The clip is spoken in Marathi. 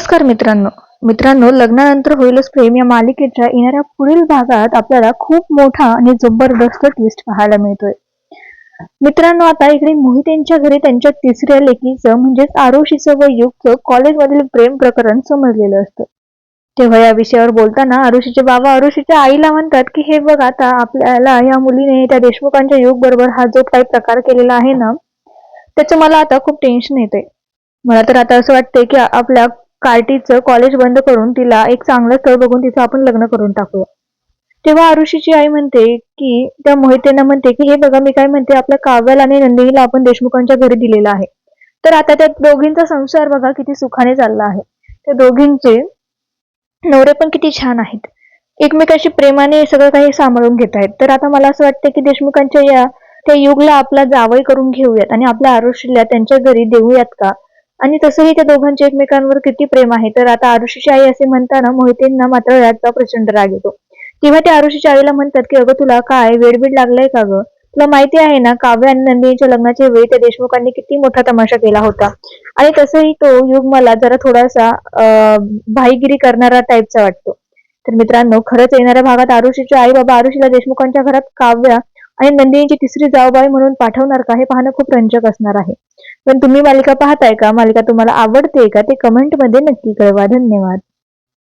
नमस्कार मित्रांनो. मित्रांनो लग्नानंतर होईलच प्रेम. या मालिकेच्या येणाऱ्या पुढील भागात आपल्याला खूप मोठा आणि जबरदस्त ट्विस्ट पाहायला मिळतोय. मित्रांनो आता इकडे मोहितेंच्या घरी त्यांच्या तिसऱ्या लेकीचं म्हणजेच आरुषीचं व युगचं कॉलेजमधील प्रेम प्रकरण समजलेलं असतं. तेव्हा या विषयावर बोलताना आरुषीचे बाबा आरुषीच्या आईला म्हणतात की हे बघ आता आपल्याला या मुलीने त्या देशमुखांच्या युग बरोबर हा जो काही प्रकार केलेला आहे ना त्याचं मला आता खूप टेन्शन येते मला तर आता असं वाटतंय की आपल्या कार्टीचं कॉलेज बंद करून तिला एक चांगलं स्थळ बघून तिचं आपण लग्न करून टाकूया. तेव्हा आरुषीची आई म्हणते की त्या मोहितेंना म्हणते की हे बघा मी काय म्हणते आपल्या काव्याला आणि नंदिनीला आपण देशमुखांच्या घरी दिलेला आहे. तर आता त्या दोघींचा संसार बघा किती सुखाने चालला आहे. त्या दोघींचे नवरे पण किती छान आहेत. एकमेकाशी प्रेमाने सगळं काही सांभाळून घेत आहेत. तर आता मला असं वाटतं की देशमुखांच्या या त्या युगला आपला जावई करून घेऊयात आणि आपल्या आरुषीला त्यांच्या घरी देऊयात का? आणि तसंही त्या दोघांचे एकमेकांवर किती प्रेम आहे. तर आता आरुषीची आई असे म्हणताना मोहितेंना मात्र याचा प्रचंड राग येतो. तेव्हा त्या आरुषीच्या आईला म्हणतात की अगं तुला काय? वेडबीड लागलाय का ग? तुला माहिती आहे ना काव्य आणि नंदिनीच्या लग्नाच्या वेळी त्या देशमुखांनी किती मोठा तमाशा केला होता. आणि तसंही तो युग मला जरा थोडासा अं भाईगिरी करणारा टाईपचा वाटतो. तर मित्रांनो खरंच येणाऱ्या भागात आरुषीच्या आई बाबा आरुषीला देशमुखांच्या घरात काव्या आणि नंदिनीची तिसरी जाऊबाई म्हणून पाठवणार का हे पाहणं खूप रंजक असणार आहे. पण तुम्ही मालिका पाहताय का? मालिका तुम्हाला आवडते का? ते कमेंटमध्ये नक्की कळवा. धन्यवाद.